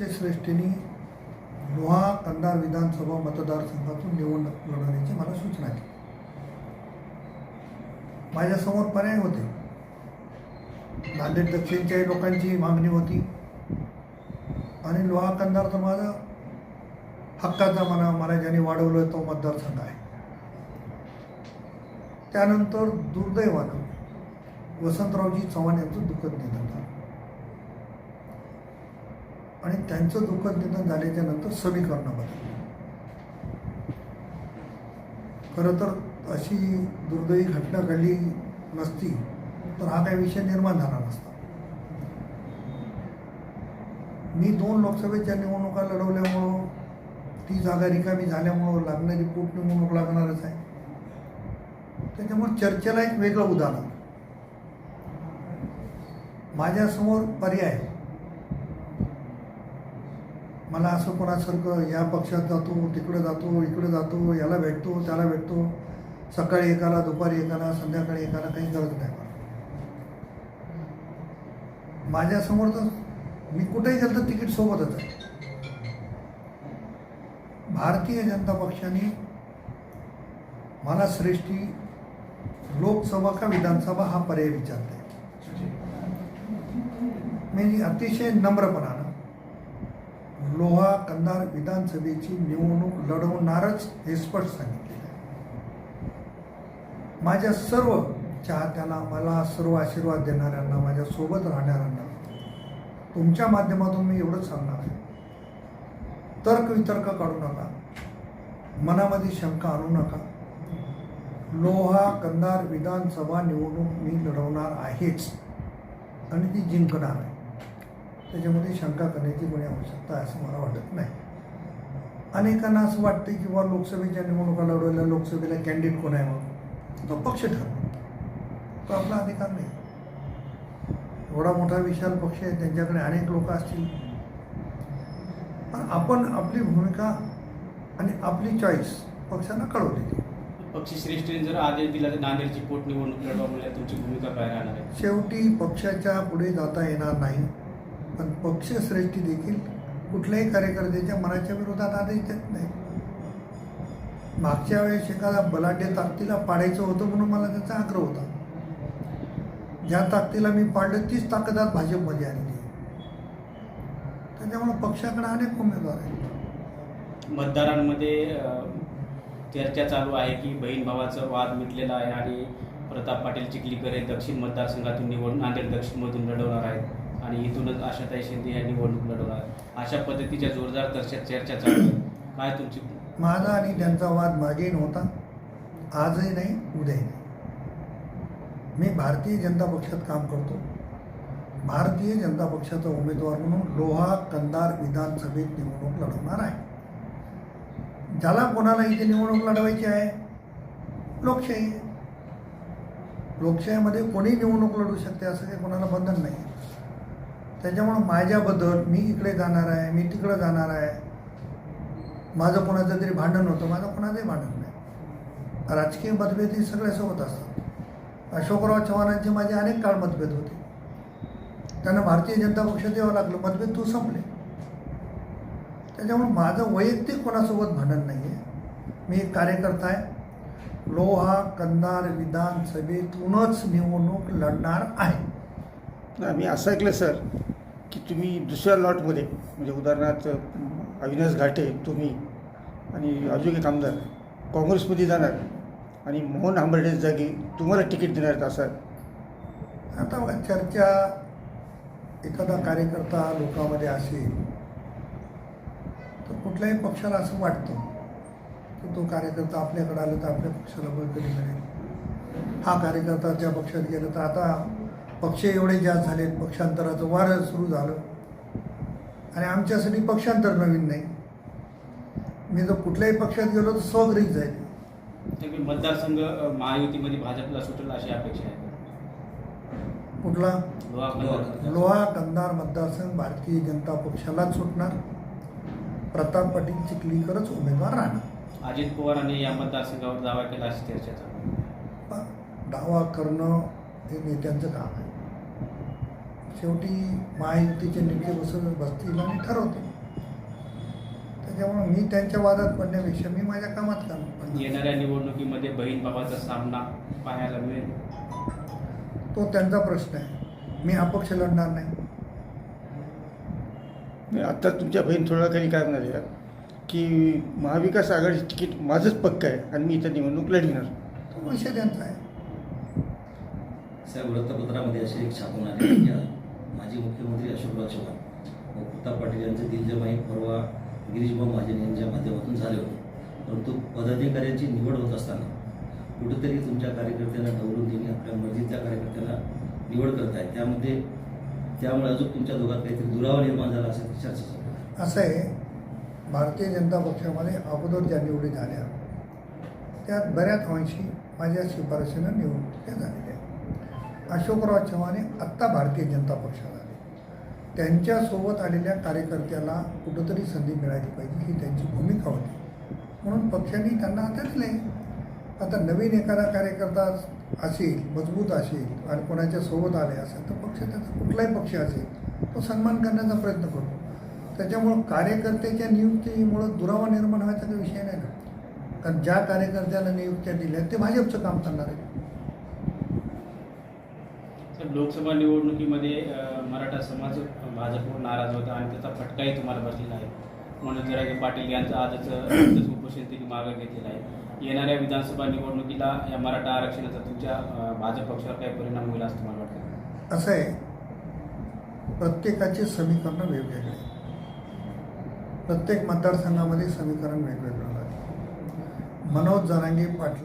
श्रेष्ठींनी लोहा कंधार विधानसभा मतदारसंघातून निवडणूक लढवण्याची मला सूचना केली. माझ्यासमोर पर्याय होते. नांदेड दक्षिणच्याही लोकांची मागणी होती. आणि लोहा कंधार तर माझा हक्काचा म्हणा मला ज्याने वाढवलं तो मतदारसंघ आहे. त्यानंतर दुर्दैवानं वसंतरावजी चव्हाण यांचं दुःखद निधन झालं. आणि त्यांचं दुःखद निधन झाल्याच्यानंतर समीकरणामध्ये. खरं तर अशी दुर्दैवी घटना घडली नसती तर हा काही विषय निर्माण झाला नसता. मी दोन लोकसभेच्या निवडणुका लढवल्यामुळं ती जागा रिकामी झाल्यामुळं लागणारी पोटनिवडणूक लागणारच आहे. त्याच्यामुळे चर्चेला एक वेगळं उदाहरण. माझ्यासमोर पर्याय आहे. मला असं कोणासारखं या पक्षात जातो तिकडे जातो इकडे जातो याला भेटतो त्याला भेटतो. सकाळी एकाला दुपारी एकाला संध्याकाळी एकाला काही गरज नाही मला. माझ्यासमोर तर मी कुठेही गेलं तर तिकीट सोबतच आहे. भारतीय जनता पक्षाने मला श्रेष्ठी लोकसभा का विधानसभा हा पर्याय विचारते म्हणजे मी अतिशय नम्रपणा. लोहा कंधार विधानसभेची निवडणूक लढवणारच हे स्पष्ट सांगितलेलं आहे. माझ्या सर्व चाहत्यांना मला सर्व आशीर्वाद देणाऱ्यांना माझ्या सोबत राहणाऱ्यांना तुमच्या माध्यमातून मी एवढंच सांगणार आहे. तर्क वितर्क काढू नका. मनामध्ये शंका आणू नका. लोहा कंधार विधानसभा निवडणूक मी लढवणार आहेच. आणि ती जिंकणार आहे. त्याच्यामध्ये शंका करण्याची कोणी आवश्यकता आहे असं मला वाटत नाही. अनेकांना असं वाटतं की बा लोकसभेच्या निवडणुका लढवल्या लोकसभेला कॅन्डिडेट कोण आहे मग तो पक्ष ठरतो. तो आपला अधिकार नाही. एवढा मोठा विशाल पक्ष आहे त्यांच्याकडे अनेक लोक असतील. पण आपण आपली भूमिका आणि आपली चॉईस पक्षांना कळवलेली पक्षश्रेष्ठीने जर आदेश दिला तर नांदेडची पोटनिवडणूक लढवा म्हणल्या तुमची भूमिका काय राहणार आहे? शेवटी पक्षाच्या पुढे जाता येणार नाही. पण पक्षश्रेष्ठी देखील कुठल्याही कार्यकर्त्याच्या मनाच्या विरोधात आदेश देत नाही. मागच्या वेळेस एखादा बलाढ्य ताकदीला पाडायचं होतं म्हणून मला त्याचा आग्रह होता. ज्या ताकदीला मी पाडलं तीच ताकद आज भाजपमध्ये आलेली आहे. त्याच्यामुळे पक्षाकडे अनेक उमेदवार आहेत. मतदारांमध्ये चर्चा चालू आहे की बहीण भावाचं वाद मिटलेला आहे आणि प्रताप पाटील चिखलीकर हे दक्षिण मतदारसंघातून निवडून नांदेड दक्षिणमधून लढवणार आहेत. आणि इथूनच आशाताई शिंदे या निवडणूक लढवणार. अशा पद्धतीच्या जोरदार चर्चा चर्चा चालू आहे. काय तुमची? माझा आणि त्यांचा वाद मागे नव्हता. आजही नाही उद्याही नाही. मी भारतीय जनता पक्षात काम करतो. भारतीय जनता पक्षाचा उमेदवार म्हणून लोहा कंदार विधानसभेत निवडणूक लढवणार आहे. ज्याला कोणाला इथे निवडणूक लढवायची आहे लोकशाही लोकशाहीमध्ये कोणी निवडणूक लढू शकते असं काही कोणाला बंधन नाही त्याच्यामुळं माझ्याबद्दल मी इकडे जाणार आहे मी तिकडं जाणार आहे. माझं कोणाचं तरी भांडण होतं माझं कोणाचंही भांडण नाही. राजकीय मतभेद हे सगळ्यासोबत असतात. अशोकराव चव्हाणांचे माझे अनेक काळ मतभेद होते. त्यांना भारतीय जनता पक्ष द्यावं लागलं मतभेद तू संपले. त्याच्यामुळे माझं वैयक्तिक कोणासोबत भांडण नाही आहे मी एक कार्यकर्ता आहे. लोहा कंदार विधानसभेतूनच निवडणूक लढणार आहे. नाही, मी असं ऐकलं सर की तुम्ही दुसऱ्या लॉटमध्ये म्हणजे उदाहरणार्थ अविनाश घाटे तुम्ही आणि अजून एक आमदार काँग्रेसमध्ये जाणार आणि मोहन आंबर्डे जागी तुम्हाला तिकीट देणार असं आता बघा चर्चा एखादा कार्यकर्ता लोकांमध्ये असेल तर कुठल्याही पक्षाला असं वाटतं की तो कार्यकर्ता आपल्याकडे आला तर आपल्या पक्षाला बळकटी मिळेल. हा कार्यकर्ता ज्या पक्षात गेला तर आता पक्ष एवढे जास्त झालेत पक्षांतराचं वारं सुरू झालं. आणि आमच्यासाठी पक्षांतर नवीन नाही. मी जर कुठल्याही पक्षात गेलो तर स्वगृहीत जाईल त्यामुळे मतदारसंघ महायुतीमध्ये भाजपला सुटेल अशी अपेक्षा आहे. कुठला? लोहा कंधार मतदारसंघ. भारतीय जनता पक्षालाच सुटणार. प्रताप पाटील चिखलीकरच उमेदवार राहणार. अजित पवारांनी या मतदारसंघावर दावा केला अशी चर्चा चालू आहे. पण दावा करणं हे नेत्यांचं काम आहे. शेवटी महायुतीचे नेते बसून बसतील आणि ठरवतील. त्याच्यामुळे मी त्यांच्या वादात पडण्यापेक्षा मी माझ्या कामात काम. येणाऱ्या निवडणुकीमध्ये बहीण भावाचा सामना पाहायला मिळेल. तो त्यांचा प्रश्न आहे. मी अपक्ष लढणार नाही. नाही, आता तुमच्या बहीण थोड्या खाली काय म्हणाले की महाविकास आघाडी तिकीट माझंच पक्क आहे आणि मी इथं निवडणूक लढविणार. तो विषय त्यांचा आहे. त्या वृत्तपत्रामध्ये अशी एक छापून आले की माजी मुख्यमंत्री अशोकराव चव्हाण व प्रताप पाटील यांचे दिलजमाई परवा गिरीशभाऊ महाजन यांच्या माध्यमातून झाले होते. परंतु पदाधिकाऱ्यांची निवड होत असताना कुठेतरी तुमच्या कार्यकर्त्यांना ढवळून देणे आपल्या मर्जीच्या कार्यकर्त्यांना निवड करत त्यामध्ये त्यामुळे अजून तुमच्या दोघात काहीतरी दुरावा निर्माण झाला असेल चर्चा असं आहे भारतीय जनता पक्षामध्ये अगोदर ज्या निवडी झाल्या त्यात बऱ्याच अंशी माझ्या शिफारशीनं निवडणुका झालेल्या आहेत. अशोकराव चव्हाण हे आत्ता भारतीय जनता पक्षात आले. त्यांच्यासोबत आलेल्या कार्यकर्त्याला कुठंतरी संधी मिळाली पाहिजे ही त्यांची भूमिका होती. म्हणून पक्षाने त्यांना आता नाही. आता नवीन एखादा कार्यकर्ता असेल मजबूत असेल आणि कोणाच्या सोबत आले असेल तर पक्ष त्याचा कुठलाही पक्ष असेल तो सन्मान करण्याचा प्रयत्न करतो. त्याच्यामुळं कार्यकर्त्याच्या नियुक्तीमुळं दुरावा निर्माण व्हायचा काही विषय नाही ना. कारण ज्या कार्यकर्त्याला नियुक्त्या दिल्या ते भाजपचं काम करणार आहे. लोकसभा निवडणुकीमध्ये मराठा समाज भाजपवर नाराज होता आणि त्याचा फटकाही तुम्हाला बसलेला आहे. म्हणून जरागे पाटील यांचं आजच उपोषण त्यांनी मागं घेतलेलं आहे. येणाऱ्या विधानसभा निवडणुकीला या मराठा आरक्षणाचा तुमच्या भाजप पक्षावर काही परिणाम होईल असं तुम्हाला वाटतं? असं आहे. प्रत्येकाचे समीकरणं वेगवेगळे प्रत्येक मतदारसंघामध्ये समीकरण वेगवेगळं मनोज जरांगे पाटील